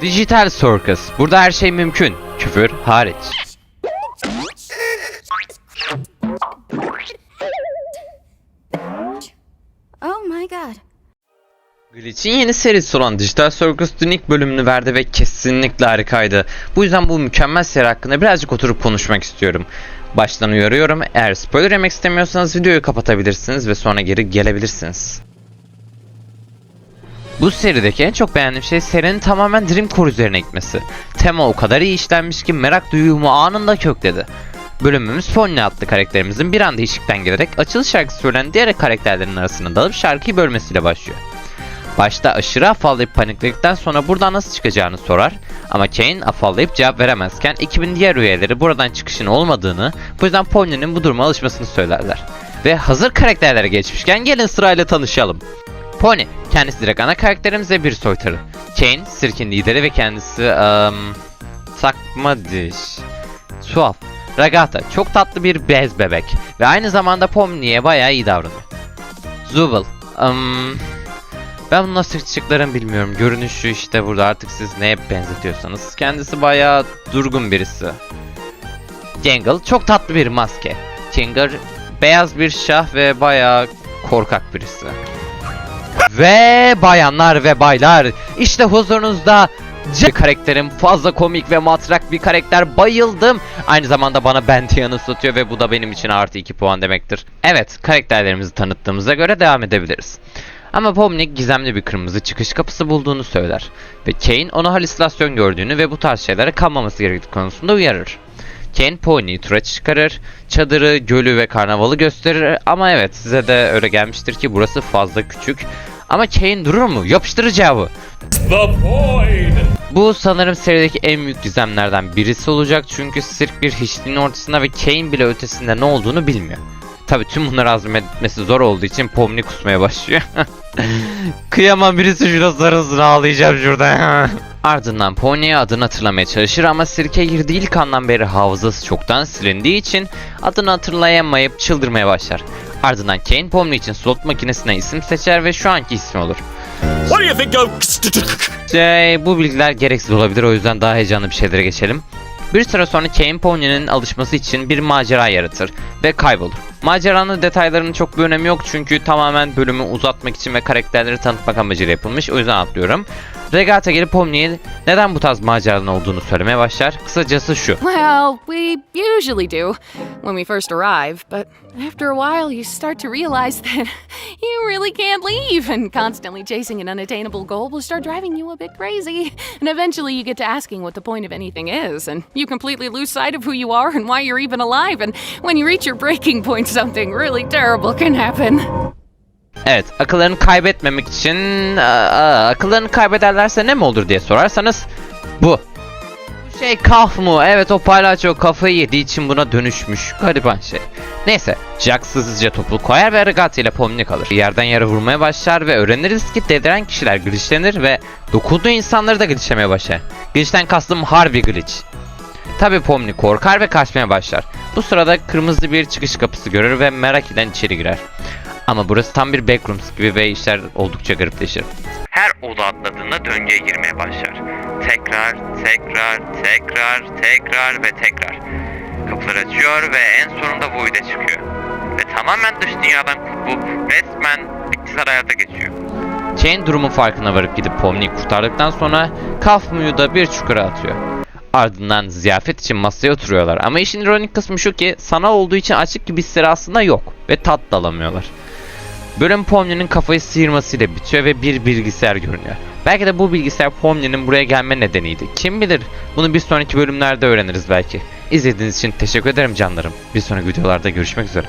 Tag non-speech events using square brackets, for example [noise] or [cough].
Dijital Circus. Burada her şey mümkün. Küfür hariç. Oh my god. Glitch'in yeni serisi olan Digital Circus'un ilk bölümünü verdi ve kesinlikle harikaydı. Bu yüzden bu mükemmel seri hakkında birazcık oturup konuşmak istiyorum. Baştan uyarıyorum. Eğer spoiler yemek istemiyorsanız videoyu kapatabilirsiniz ve sonra geri gelebilirsiniz. Bu serideki en çok beğendiğim şey serinin tamamen Dreamcore üzerine gitmesi. Tema o kadar iyi işlenmiş ki merak duyumu anında kökledi. Bölümümüz Pony adlı karakterimizin bir anda ışıktan gelerek açılış şarkısı söyleyen diğer karakterlerin arasına dalıp şarkıyı bölmesiyle başlıyor. Başta aşırı afallayıp panikledikten sonra buradan nasıl çıkacağını sorar ama Kane afallayıp cevap veremezken ekibin diğer üyeleri buradan çıkışın olmadığını bu yüzden Pony'nin bu duruma alışmasını söylerler. Ve hazır karakterlere geçmişken gelin sırayla tanışalım. Pony, kendisi direkt ana karakterimize bir soytarı. Kane, sirkin lideri ve kendisi um, takma diş. Tuhaf. Ragata, çok tatlı bir bez bebek ve aynı zamanda Pomni'ye bayağı iyi davranıyor. Zubul, um, ben bunun nasıl çıktıklarını bilmiyorum. Görünüşü işte burada artık siz neye benzetiyorsanız. Kendisi bayağı durgun birisi. Jangle çok tatlı bir maske. Tinger beyaz bir şah ve bayağı korkak birisi. Ve bayanlar ve baylar işte huzurunuzda C karakterim fazla komik ve matrak bir karakter bayıldım. Aynı zamanda bana Bentia'nı ısıtıyor ve bu da benim için artı 2 puan demektir. Evet karakterlerimizi tanıttığımıza göre devam edebiliriz. Ama Pomnik gizemli bir kırmızı çıkış kapısı bulduğunu söyler. Ve Kane ona halüsinasyon gördüğünü ve bu tarz şeylere kanmaması gerektiği konusunda uyarır. Kane Pony'yi tura çıkarır, çadırı, gölü ve karnavalı gösterir ama evet size de öyle gelmiştir ki burası fazla küçük. Ama Kane durur mu? Yapıştırır cevabı. The Void! Bu sanırım serideki en büyük gizemlerden birisi olacak çünkü sirk bir hiçliğin ortasında ve Kane bile ötesinde ne olduğunu bilmiyor. Tabi tüm bunları hazmetmesi zor olduğu için Pomni kusmaya başlıyor. [laughs] Kıyamam birisi şuna sarılsın ağlayacağım şurada. [laughs] Ardından Pony'e adını hatırlamaya çalışır ama sirke girdiği ilk andan beri hafızası çoktan silindiği için adını hatırlayamayıp çıldırmaya başlar. Ardından Kane Pomni için slot makinesine isim seçer ve şu anki ismi olur. What do you think of... Şey, bu bilgiler gereksiz olabilir o yüzden daha heyecanlı bir şeylere geçelim. Bir süre sonra Kane Pony'nin alışması için bir macera yaratır ve kaybolur. Maceranın detaylarının çok bir önemi yok çünkü tamamen bölümü uzatmak için ve karakterleri tanıtmak amacıyla yapılmış o yüzden atlıyorum. Regata gelip neden bu tarz maceranın olduğunu söylemeye başlar. Kısacası şu. Well, we usually do when we first arrive, but after a while you start to realize [laughs] that you really can't leave, and constantly chasing an unattainable goal will start driving you a bit crazy. And eventually you get to asking what the point of anything is, and you completely lose sight of who you are and why you're even alive. And when you reach your breaking point, something really terrible can happen. Evet, akıllarını kaybetmemek için aa, akıllarını kaybederlerse ne mi olur diye sorarsanız bu. Bu şey kaf mı? Evet o palyaço kafayı yediği için buna dönüşmüş. Gariban şey. Neyse, Jack hızlıca topu koyar ve Regat ile Pomni kalır. Yerden yere vurmaya başlar ve öğreniriz ki deliren kişiler glitchlenir ve dokunduğu insanları da glitchlemeye başlar. Glitch'ten kastım harbi glitch. Tabi Pomni korkar ve kaçmaya başlar. Bu sırada kırmızı bir çıkış kapısı görür ve merak eden içeri girer. Ama burası tam bir backrooms gibi ve işler oldukça garipleşir. Her oda atladığında döngüye girmeye başlar. Tekrar, tekrar, tekrar, tekrar ve tekrar. Kapıları açıyor ve en sonunda Void'e çıkıyor. Ve tamamen dış dünyadan kurtulup resmen bitkisel hayata geçiyor. Kane durumun farkına varıp gidip Pomni'yi kurtardıktan sonra Kafmu'yu da bir çukura atıyor. Ardından ziyafet için masaya oturuyorlar ama işin ironik kısmı şu ki sanal olduğu için açık gibi hisleri aslında yok ve tat da alamıyorlar. Bölüm Pomni'nin kafayı sıyırmasıyla bitiyor ve bir bilgisayar görünüyor. Belki de bu bilgisayar Pomni'nin buraya gelme nedeniydi. Kim bilir bunu bir sonraki bölümlerde öğreniriz belki. İzlediğiniz için teşekkür ederim canlarım. Bir sonraki videolarda görüşmek üzere.